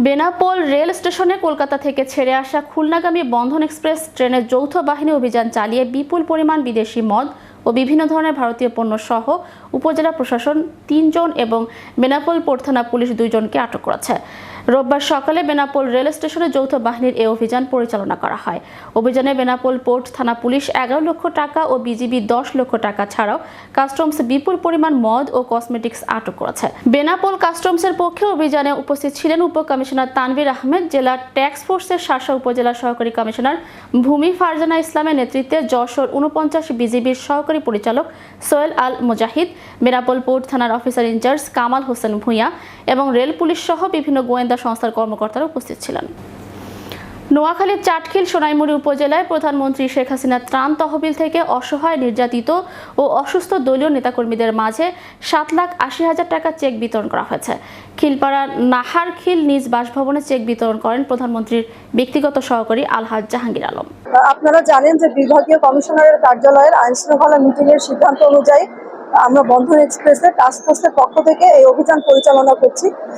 Benapole rail স্টেশনে কলকাতা থেকে ছেড়ে আসা খুলনাগামী বন্ধন এক্সপ্রেস ট্রেনের যৌথ বাহিনী অভিযান চালিয়ে বিপুল পরিমাণ বিদেশি মদ ও বিভিন্ন ধরনের ভারতীয় পণ্য সহ উপজেলা প্রশাসন তিনজন এবং বেনাপোল পোর্ট থানা পুলিশ দুইজনকে আটক করেছে। রোববার সকালে বেনাপোল রেল স্টেশনে যৌথ বাহিনীর এই অভিযান পরিচালনা করা হয়। অভিযানে বেনাপোল পোর্ট থানা পুলিশ এগারো লক্ষ টাকা ও বিজিবি দশ লক্ষ টাকা ছাড়াও কাস্টমস বিপুল পরিমাণ মদ ও কসমেটিক্স আটক করেছে। বেনাপোল কাস্টমসের পক্ষে অভিযানে উপস্থিত ছিলেন উপ কমিশনার তানভীর আহমেদ, জেলা ট্যাক্স ফোর্সের শাসা উপজেলা সহকারী কমিশনার ভূমি ফারজানা ইসলামের নেতৃত্বে যশোর উনপঞ্চাশ বিজিবির সহকারী পরিচালক সোয়েল আল মুজাহিদ বেনাপোল পোর্ট থানার officer in charge Kamal Hossain Bhuiyan এবং রেল পুলিশ সহ বিভিন্ন গোয়েন্দা সংস্থার কর্মকর্তারা উপস্থিত ছিলেন। নোয়াখালীর চাটখিল সোনাইমুড়ি উপজেলায় প্রধানমন্ত্রী শেখ হাসিনা ত্রাণ তহবিল থেকে অসহায় নির্যাতিত ও অসুস্থ দলীয় নেতাকর্মীদের মাঝে সাত লাখ আশি হাজার টাকা চেক বিতরণ করা হয়েছে। খিলপাড়া নাহারখিল নিজ বাসভবনে চেক বিতরণ করেন প্রধানমন্ত্রীর ব্যক্তিগত সহকারী আলহাজ জাহাঙ্গীর আলম। আপনারা জানেন যে বিভাগীয় কমিশনারের কার্যালয়ের আইন শৃঙ্খলা মিটিং এর সিদ্ধান্ত অনুযায়ী আমরা বন্ধন এক্সপ্রেসের টাস্ক ফোর্সের পক্ষ থেকে এই অভিযান পরিচালনা করছি।